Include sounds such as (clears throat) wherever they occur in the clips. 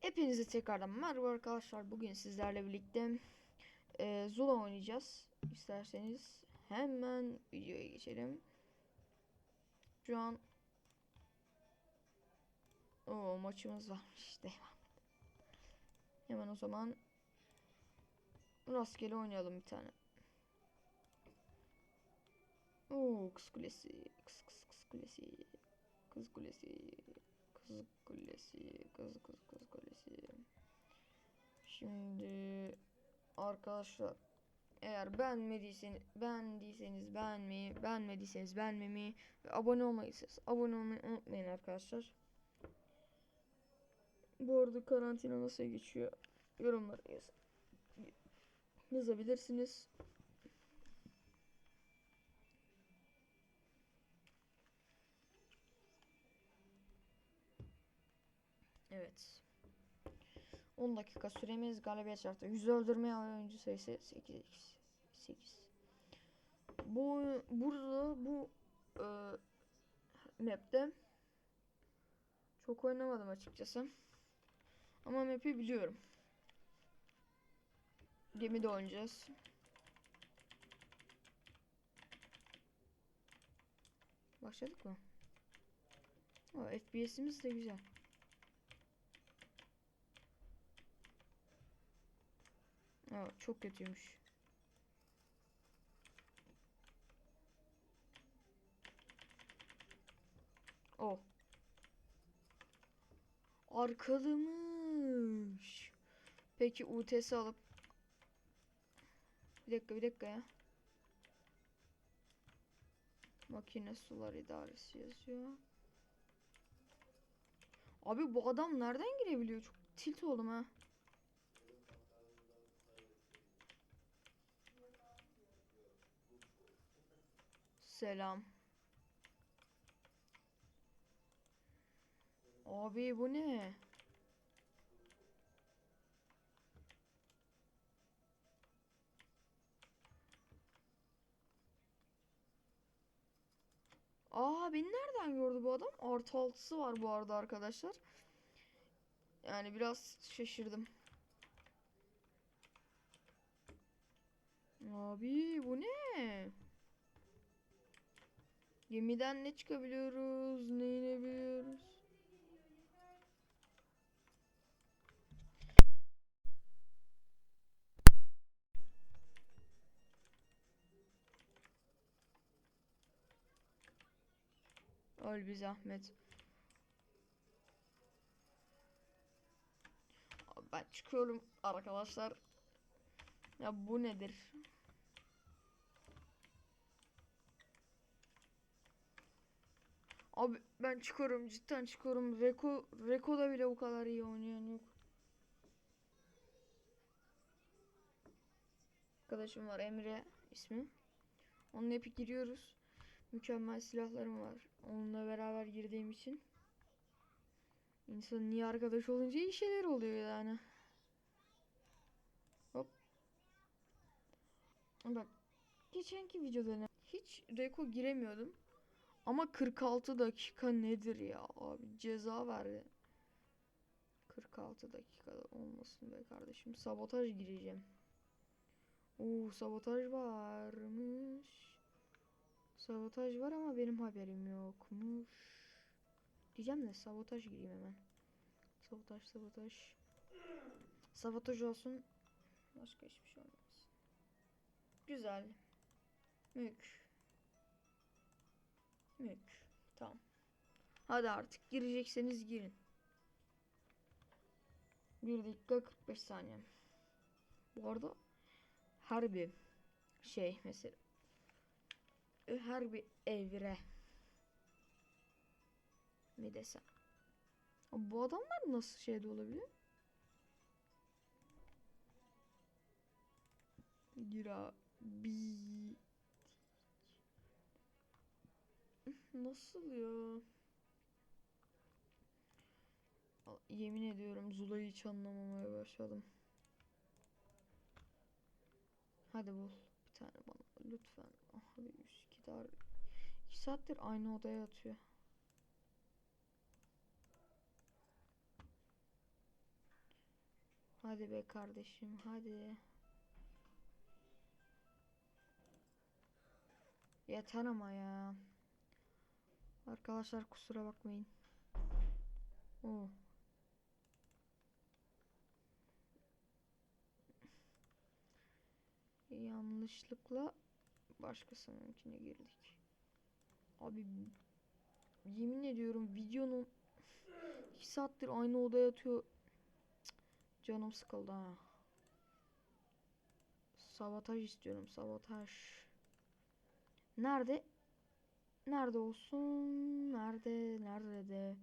Hepinize tekrardan merhaba arkadaşlar. Bugün sizlerle birlikte e, Zula oynayacağız. İsterseniz hemen videoya geçelim. Şu an o maçımız varmış. (laughs) Devam. Hemen o zaman rastgele oynayalım bir tane. Oo kız kulesi. Kız kız kız kulesi. Kız kulesi. Kız kulesi. Kız kız kız kulesi. Şimdi arkadaşlar eğer beğenmediyseniz beğendiyseniz beğenmeyi, beğenmediyseniz beğenmemeyi ve abone olmayısınız. Abone olmayı unutmayın arkadaşlar. Bu arada karantina nasıl geçiyor? Yorumlara yaz yazabilirsiniz. Evet. 10 dakika süremiz galibiyet şartı. 100 öldürme oyuncu sayısı 8 8. Bu burada bu e, map'te çok oynamadım açıkçası. Ama map'i biliyorum. Gemide oynayacağız. Başladık mı? O FPS'imiz de güzel. Aa, çok kötüymüş. O. Arkalamış. Peki UTS alıp bir dakika bir dakika ya. Makine sular idaresi yazıyor. Abi bu adam nereden girebiliyor? Çok tilt oldum ha. Selam. Abi bu ne? Aa beni nereden gördü bu adam? Artı altısı var bu arada arkadaşlar. Yani biraz şaşırdım. Abi bu ne? Gemiden ne çıkabiliyoruz? Ne inebiliyoruz? Öl bir zahmet. Ben çıkıyorum arkadaşlar. Ya bu nedir? Abi ben çıkıyorum cidden çıkıyorum. Reko Reko'da bile bu kadar iyi oynayan yok. Arkadaşım var Emre ismi. Onunla hep giriyoruz. Mükemmel silahlarım var. Onunla beraber girdiğim için. İnsan niye arkadaş olunca iyi şeyler oluyor yani. Hop. Bak. Geçenki videoda hiç Reko giremiyordum. Ama 46 dakika nedir ya abi ceza verdi. 46 dakikada olmasın be kardeşim. Sabotaj gireceğim. Oo sabotaj varmış. Sabotaj var ama benim haberim yokmuş. Diyeceğim de sabotaj gireyim hemen. Sabotaj sabotaj. Sabotaj olsun. Başka hiçbir şey olmaz. Güzel. Mük. Mük. Tamam. Hadi artık girecekseniz girin. 1 dakika 45 saniye. Bu arada her bir şey mesela her bir evre mi desem. Bu adamlar nasıl şeyde olabilir? Gir abi. Nasıl ya? Yemin ediyorum Zula'yı hiç anlamamaya başladım. Hadi bul bir tane bana lütfen. Abi 102 dar. 2 saattir aynı odaya atıyor. Hadi be kardeşim hadi. Yeter ama ya. Arkadaşlar kusura bakmayın. Oo. Yanlışlıkla başkasınınkine girdik. Abi yemin ediyorum videonun 2 saattir aynı odaya yatıyor. Canım sıkıldı ha. Sabotaj istiyorum sabotaj. Nerede? Nerede olsun? Nerede? Nerede de?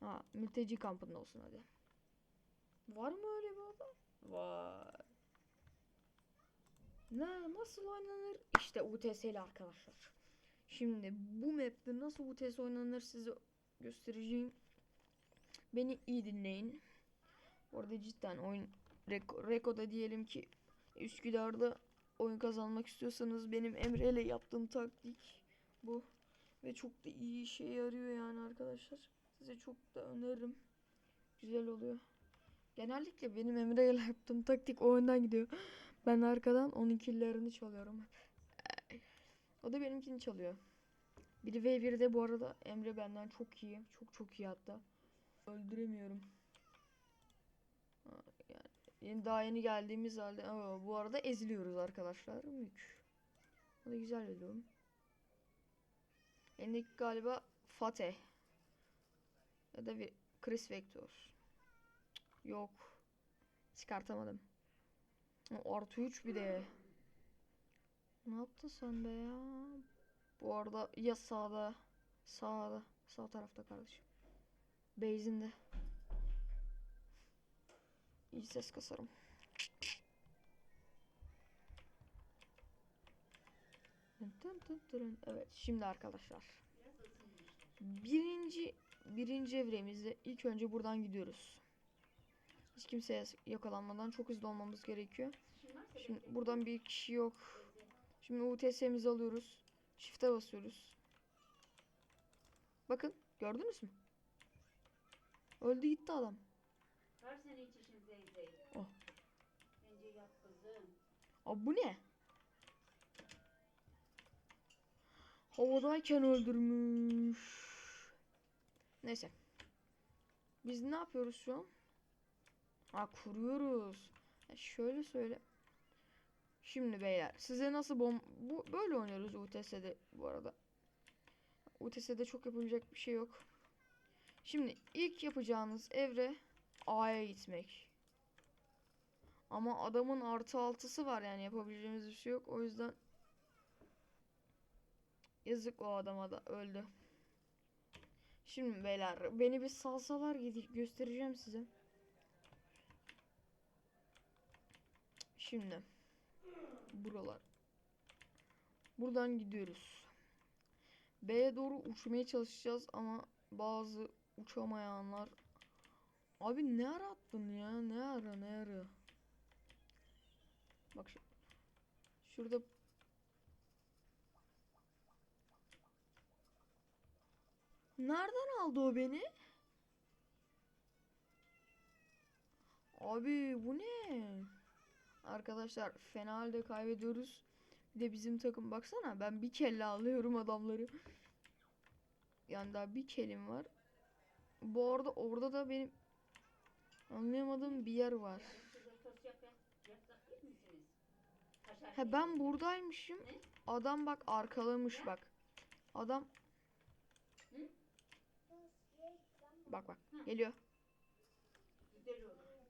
Ha, mülteci kampında olsun hadi. Var mı öyle bir oda? Var. Ne nasıl oynanır? İşte UTS'li arkadaşlar. Şimdi bu map'te nasıl UTS oynanır size göstereceğim. Beni iyi dinleyin. Bu arada cidden oyun Reko, Reko'da diyelim ki Üsküdar'da oyun kazanmak istiyorsanız benim Emre ile yaptığım taktik bu. Ve çok da iyi işe yarıyor yani arkadaşlar. Size çok da öneririm. Güzel oluyor. Genellikle benim Emre ile yaptığım taktik o önden gidiyor. Ben arkadan onun killerini çalıyorum hep. O da benimkini çalıyor. Biri V1'de bu arada Emre benden çok iyi. Çok çok iyi hatta. Öldüremiyorum. Yani daha yeni geldiğimiz halde bu arada eziliyoruz arkadaşlar. Mük. O da güzel durum. Elindeki galiba Fateh. Ya da bir Chris Vector. Yok. Çıkartamadım. Artı 3 bir de. Ne yaptın sen be ya? Bu arada ya sağda, sağda, sağ tarafta kardeşim. Base'inde. İyi ses kasarım. Evet şimdi arkadaşlar. Birinci birinci evremizde ilk önce buradan gidiyoruz. Hiç kimseye yakalanmadan çok hızlı olmamız gerekiyor. Şimdi buradan bir kişi yok. Şimdi UTS'mizi alıyoruz. Shift'e basıyoruz. Bakın gördünüz mü? Öldü gitti adam. Her sene hiç işin zeyzey. Oh. Bence yap kızım. Abi bu ne? Havadayken öldürmüş. Neyse. Biz ne yapıyoruz şu an? Ha kuruyoruz. Ya şöyle söyle. Şimdi beyler size nasıl bom bu böyle oynuyoruz UTS'de bu arada. UTS'de çok yapılacak bir şey yok. Şimdi ilk yapacağınız evre A'ya gitmek. Ama adamın artı altısı var yani yapabileceğimiz bir şey yok. O yüzden yazık o adama da öldü. Şimdi beyler beni bir salsalar göstereceğim size. Şimdi buralar. Buradan gidiyoruz. B'ye doğru uçmaya çalışacağız ama bazı uçamayanlar Abi ne ara attın ya? Ne ara ne ara? Bak şu, şurada Nereden aldı o beni? Abi bu ne? Arkadaşlar fena halde kaybediyoruz. Bir de bizim takım baksana ben bir kelle alıyorum adamları. Yani daha bir kelim var. Bu arada orada da benim anlayamadığım bir yer var. He ben buradaymışım. Adam bak arkalamış bak. Adam Bak bak geliyor.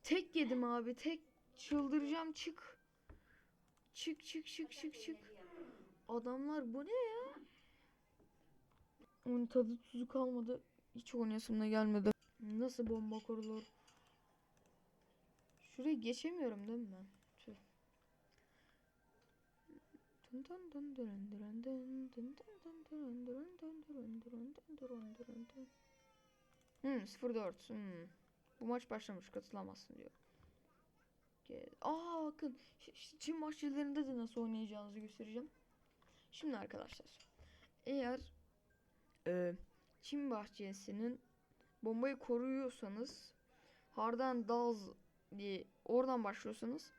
Tek yedim abi tek çıldıracağım çık. Çık çık çık çık çık. Adamlar bu ne ya? Onun tadı tuzu kalmadı. Hiç oynayasım da gelmedi. Nasıl bomba kurulur? Şuraya geçemiyorum değil mi ben? Tüh. Dın dın dırın dırın dın dın dın dın dırın dırın dın dırın dırın dın dırın dırın dın. Hmm 04. Hmm. Bu maç başlamış katılamazsın diyor. Aa bakın Çin bahçelerinde de nasıl oynayacağınızı göstereceğim. Şimdi arkadaşlar eğer e, Çin bahçesinin bombayı koruyorsanız Hardan Daz diye oradan başlıyorsanız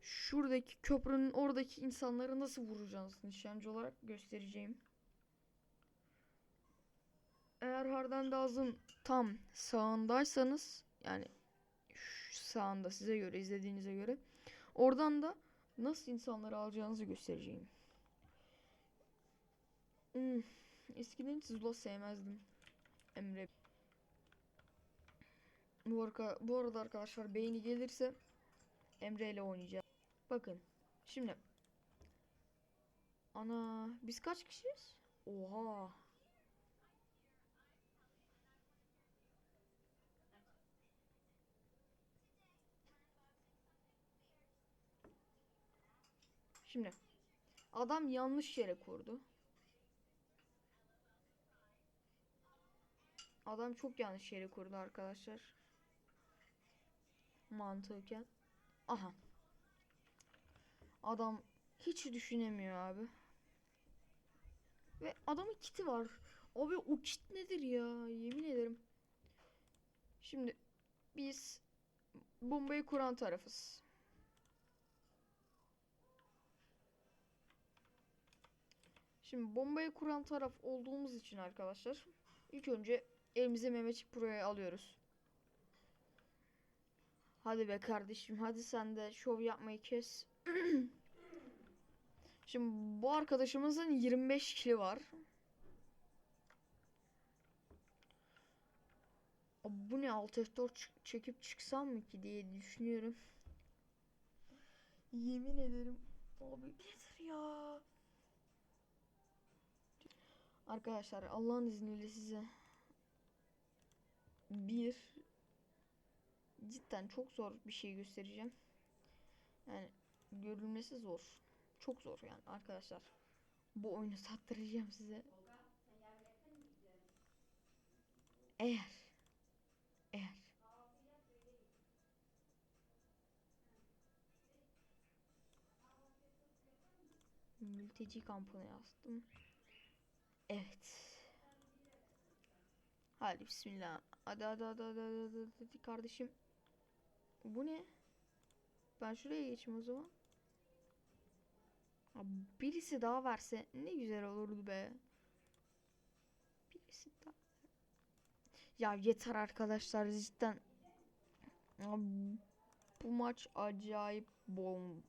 şuradaki köprünün oradaki insanları nasıl vuracağınızı nişancı olarak göstereceğim. Eğer Hardendaz'ın tam sağındaysanız yani sağında size göre izlediğinize göre oradan da nasıl insanları alacağınızı göstereceğim. Hmm, eskiden Zula sevmezdim. Emre. Bu, arka, bu arada arkadaşlar beğeni gelirse Emre ile oynayacağım. Bakın şimdi. Ana biz kaç kişiyiz? Oha. Şimdi adam yanlış yere kurdu. Adam çok yanlış yere kurdu arkadaşlar. Mantıken. Aha. Adam hiç düşünemiyor abi. Ve adamın kiti var. Abi o kit nedir ya? Yemin ederim. Şimdi biz bombayı kuran tarafız. Şimdi bombayı kuran taraf olduğumuz için arkadaşlar ilk önce elimize Mehmetçik Pro'yu alıyoruz. Hadi be kardeşim hadi sen de şov yapmayı kes. (clears throat) Şimdi bu arkadaşımızın 25 kili var. Abi bu ne alt F4 çık- çekip çıksam mı ki diye düşünüyorum. Yemin ederim. Abi nedir ya? Arkadaşlar Allah'ın izniyle size bir cidden çok zor bir şey göstereceğim. Yani görülmesi zor. Çok zor yani arkadaşlar. Bu oyunu tattıracağım size. Eğer eğer mülteci kampına yazdım. Evet. Hadi bismillah. Hadi hadi hadi hadi hadi, hadi, hadi kardeşim. Bu ne? Ben şuraya geçeyim o zaman. Birisi daha verse ne güzel olurdu be. Birisi daha. Ya yeter arkadaşlar cidden. Bu maç acayip bom.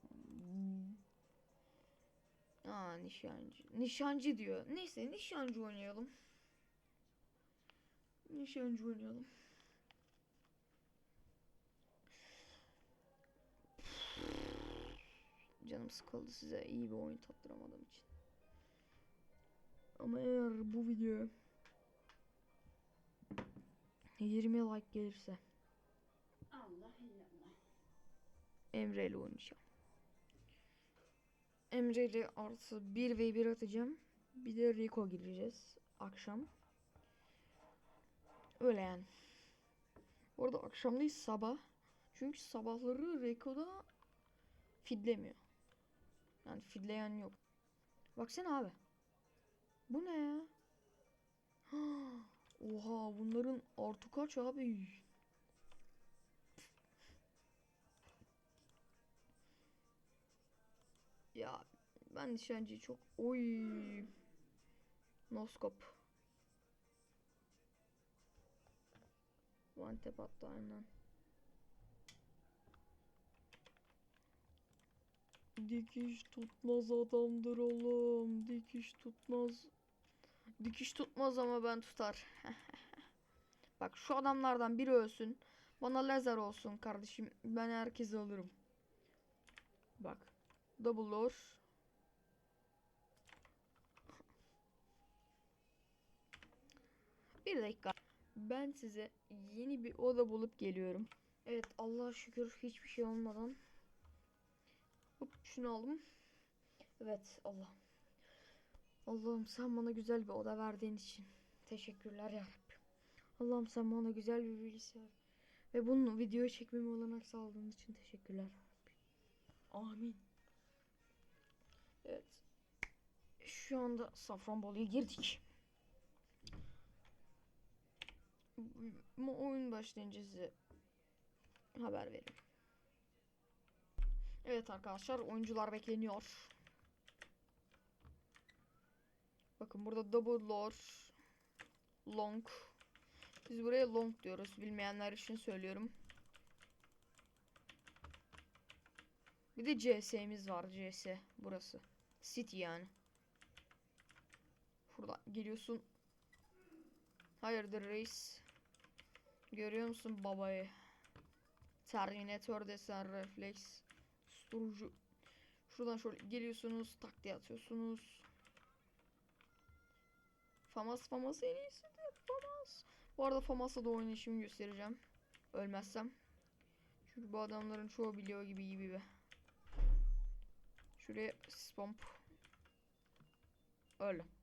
Aa nişancı. Nişancı diyor. Neyse nişancı oynayalım. Nişancı oynayalım. Canım sıkıldı size iyi bir oyun tattıramadığım için. Ama eğer bu video 20 like gelirse Allah Allah. Emre ile oynayacağım. Emre ile artı 1 ve 1 atacağım. Bir de Rico gireceğiz akşam. Öyle yani. Orada akşam değil sabah. Çünkü sabahları Rico'da fidlemiyor. Yani fidleyen yok. Baksana abi. Bu ne ya? (gasps) Oha bunların artı kaç abi? Ya ben nişancıyı çok oy noskop. One tap attı aynen. Dikiş tutmaz adamdır oğlum dikiş tutmaz. Dikiş tutmaz ama ben tutar. (laughs) Bak şu adamlardan biri ölsün bana lazer olsun kardeşim ben herkesi alırım. Bak Double door. Bir dakika. Ben size yeni bir oda bulup geliyorum. Evet Allah'a şükür hiçbir şey olmadan. Hop şunu aldım. Evet Allah. Allah'ım sen bana güzel bir oda verdiğin için teşekkürler ya Allah'ım sen bana güzel bir bilgisayar ve bunu video çekmeme olanak sağladığın için teşekkürler. Amin. Şu anda Safranbolu'ya girdik. Bu oyun başlayınca size haber veririm. Evet arkadaşlar oyuncular bekleniyor. Bakın burada double lore long. Biz buraya long diyoruz. Bilmeyenler için söylüyorum. Bir de CS'miz var. CS burası. City yani. Şuradan geliyorsun. Hayırdır reis? Görüyor musun babayı? Terminator desen refleks. Susturucu. Şuradan şöyle geliyorsunuz. Tak diye atıyorsunuz. Famas Famas en iyisidir. Famas. Bu arada Famas'la da oynayışımı göstereceğim. Ölmezsem. Çünkü bu adamların çoğu biliyor gibi gibi be. Şuraya spomp. Öyle.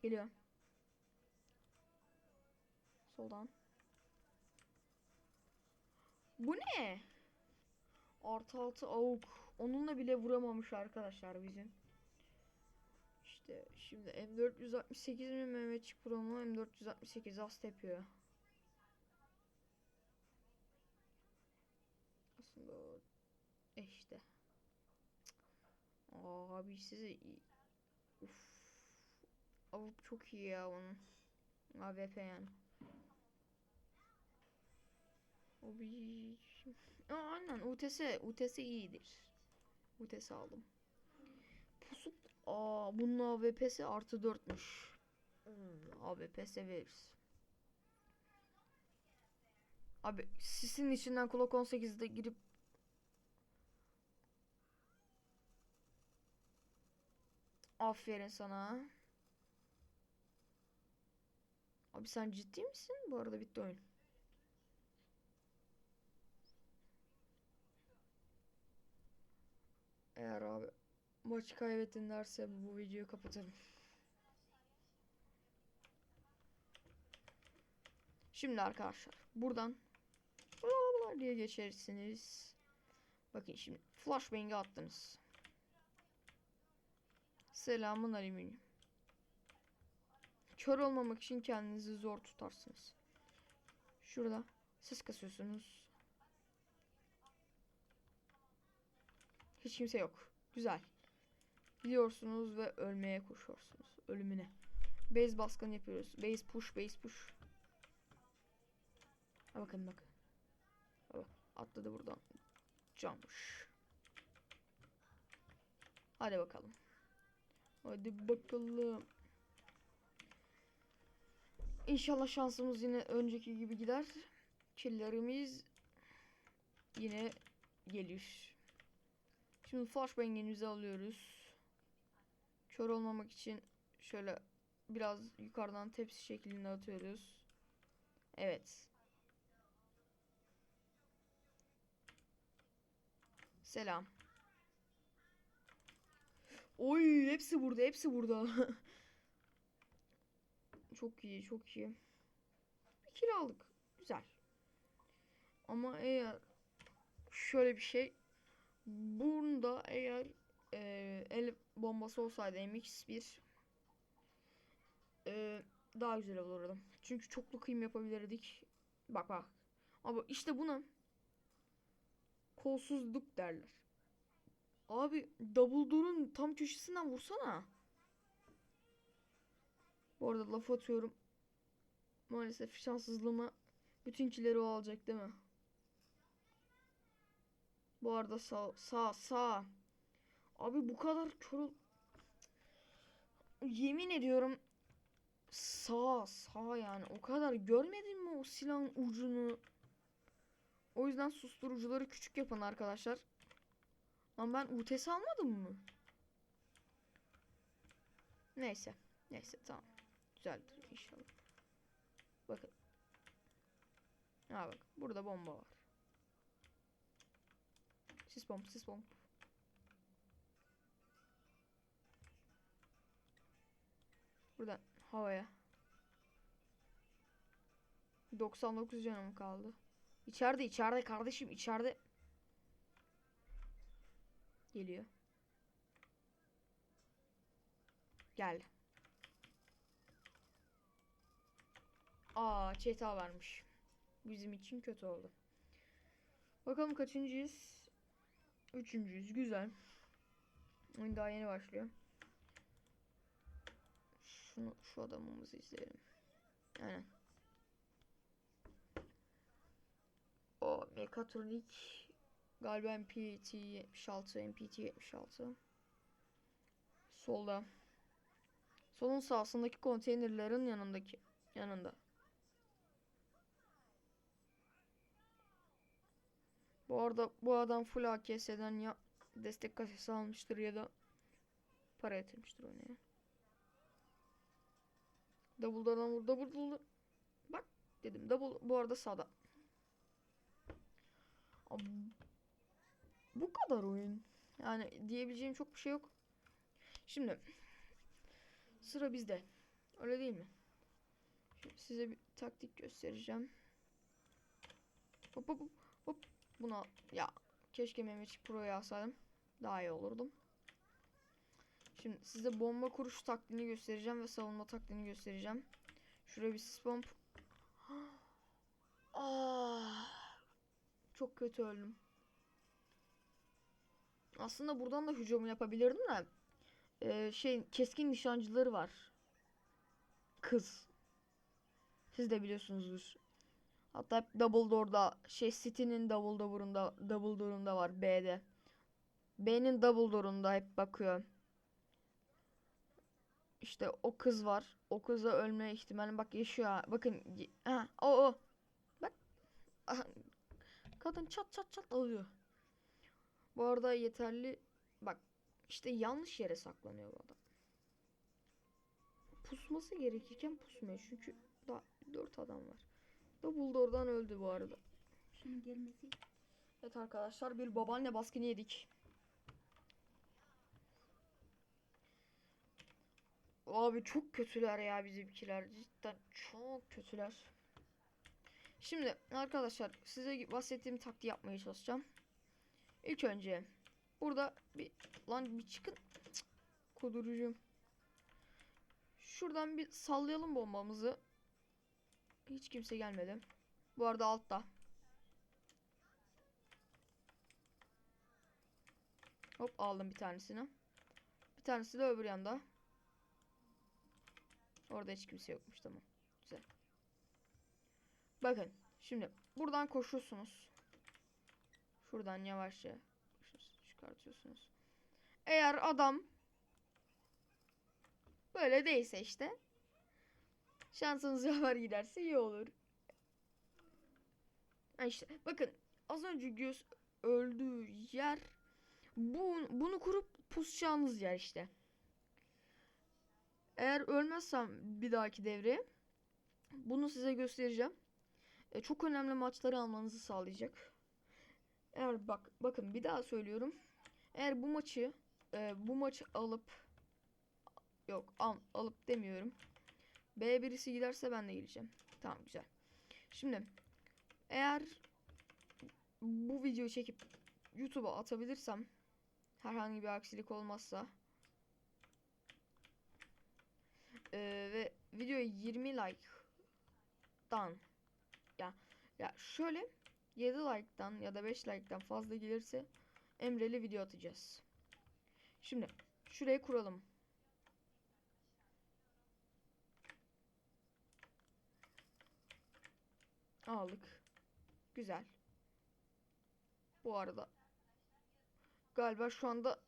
Hı, geliyor. Soldan. Bu ne? Artı altı avuk. Onunla bile vuramamış arkadaşlar bizim. İşte şimdi M468 mi Mehmetçik Pro mu? M468 az tepiyor. Aslında e işte. Abi size. Avuk çok iyi ya onun. AWP yani. Abi. Aa, aynen UTS. UTS iyidir. UTS aldım. Pusup. Aa bunun AWP'si artı 4'müş. Hmm, AWP severiz. Abi sisin içinden Glock 18'de girip Aferin sana. Abi sen ciddi misin? Bu arada bitti oyun. Eğer abi maçı kaybettin derse bu videoyu kapatırım. Şimdi arkadaşlar buradan bla diye geçersiniz. Bakın şimdi flashbang'i attınız. Selamun aleyküm. Kör olmamak için kendinizi zor tutarsınız. Şurada ses kasıyorsunuz. Hiç kimse yok. Güzel. Gidiyorsunuz ve ölmeye koşuyorsunuz. Ölümüne. Base baskın yapıyoruz. Base push, base push. Ha bakın bakın. Ha bak, atladı buradan. Camış. Hadi bakalım. Hadi bakalım. İnşallah şansımız yine önceki gibi gider. Killerimiz yine gelir. Şimdi flashbang'imizi alıyoruz. Kör olmamak için şöyle biraz yukarıdan tepsi şeklinde atıyoruz. Evet. Selam. Oy hepsi burada hepsi burada. (laughs) çok iyi çok iyi. Bir kill aldık. Güzel. Ama eğer şöyle bir şey bunda eğer e, el bombası olsaydı MX1 e, daha güzel olurdu. Çünkü çoklu kıyım yapabilirdik. Bak bak. Ama işte buna kolsuzluk derler. Abi double door'un tam köşesinden vursana. Bu arada laf atıyorum. Maalesef şanssızlığıma bütünkileri o alacak değil mi? Bu arada sağ sağ sağ. Abi bu kadar kör Yemin ediyorum sağ sağ yani o kadar görmedin mi o silahın ucunu? O yüzden susturucuları küçük yapın arkadaşlar. Lan ben UTS almadım mı? Neyse. Neyse tamam. Güzeldir inşallah. Bakın. Ha bak. Burada bomba var. Sis bomb, sis bomb. Buradan havaya. 99 canım kaldı. İçeride, içeride kardeşim, içeride. Geliyor. Gel. Aa çeta varmış. Bizim için kötü oldu. Bakalım kaçıncıyız? Üçüncüyüz. Güzel. Oyun daha yeni başlıyor. Şunu, şu adamımızı izleyelim. Aynen. O mekatronik galiba MPT 76 MPT 76 solda solun sağsındaki konteynerlerin yanındaki yanında bu arada bu adam full AKS'den ya destek kasesi almıştır ya da para yatırmıştır ona. Double'dan vur double double. Bak dedim double bu arada sağda. Abi, bu kadar oyun. Yani diyebileceğim çok bir şey yok. Şimdi sıra bizde. Öyle değil mi? Şimdi size bir taktik göstereceğim. Hop hop hop. Buna ya keşke Mehmetçik Pro'yu alsaydım. Daha iyi olurdum. Şimdi size bomba kuruş taktiğini göstereceğim ve savunma taktiğini göstereceğim. Şuraya bir sis. (gasps) Ah. Çok kötü öldüm. Aslında buradan da hücumu yapabilirdim de. Ee, şey keskin nişancıları var. Kız. Siz de biliyorsunuzdur. Hatta Dumbledore'da şey City'nin Dumbledore'unda Dumbledore'unda var B'de. B'nin Dumbledore'unda hep bakıyor. İşte o kız var. O kıza ölme ihtimali bak yaşıyor. Bakın ha o o. Bak. Kadın çat çat çat alıyor. Bu arada yeterli bak işte yanlış yere saklanıyor bu adam. Pusması gerekirken pusmuyor çünkü daha dört adam var. Dumbledore'dan öldü bu arada. Şunun gelmesi. Evet arkadaşlar bir babaanne baskını yedik. Abi çok kötüler ya bizimkiler. Cidden çok kötüler. Şimdi arkadaşlar size bahsettiğim taktiği yapmaya çalışacağım. İlk önce burada bir lan bir çıkın. Kudurucum. Şuradan bir sallayalım bombamızı. Hiç kimse gelmedi. Bu arada altta. Hop aldım bir tanesini. Bir tanesi de öbür yanda. Orada hiç kimse yokmuş tamam. Güzel. Bakın şimdi buradan koşuyorsunuz. Şuradan yavaşça çıkartıyorsunuz. Eğer adam böyle değilse işte şansınız (laughs) yaver giderse iyi olur. Ha işte bakın az önce göz öldüğü yer bu, bunu kurup pusacağınız yer işte. Eğer ölmezsem bir dahaki devre bunu size göstereceğim. E, çok önemli maçları almanızı sağlayacak. Eğer bak bakın bir daha söylüyorum. Eğer bu maçı e, bu maçı alıp yok al, alıp demiyorum. B birisi giderse ben de geleceğim. Tamam güzel. Şimdi eğer bu videoyu çekip YouTube'a atabilirsem herhangi bir aksilik olmazsa Ee, ve videoya 20 like'dan ya ya şöyle 7 like'dan ya da 5 like'dan fazla gelirse Emre'li video atacağız. Şimdi şurayı kuralım. Aldık. Güzel. Bu arada galiba şu anda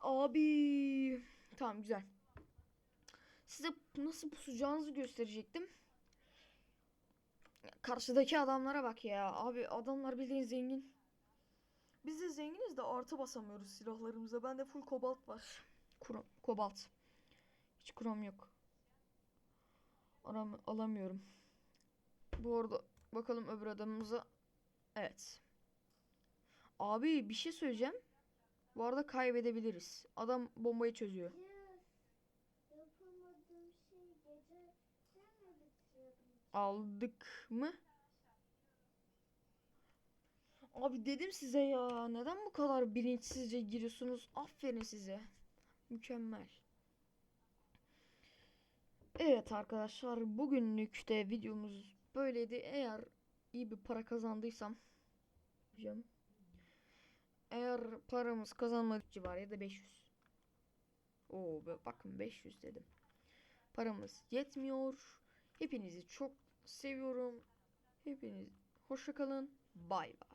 Abi. Tamam güzel. Size nasıl pusacağınızı gösterecektim. Karşıdaki adamlara bak ya. Abi adamlar bildiğin zengin. Biz de zenginiz de artı basamıyoruz silahlarımıza. Bende full kobalt var. Krom, kobalt. Hiç krom yok. Aram, alamıyorum. Bu arada bakalım öbür adamımıza. Evet. Abi bir şey söyleyeceğim. Bu arada kaybedebiliriz. Adam bombayı çözüyor. Şey? Aldık mı? Abi dedim size ya. Neden bu kadar bilinçsizce giriyorsunuz? Aferin size. Mükemmel. Evet arkadaşlar bugünlük de videomuz böyleydi. Eğer iyi bir para kazandıysam. Eğer paramız kazanmadık civarı ya da 500. Oo bakın 500 dedim. Paramız yetmiyor. Hepinizi çok seviyorum. Hepiniz hoşça kalın. Bay bay.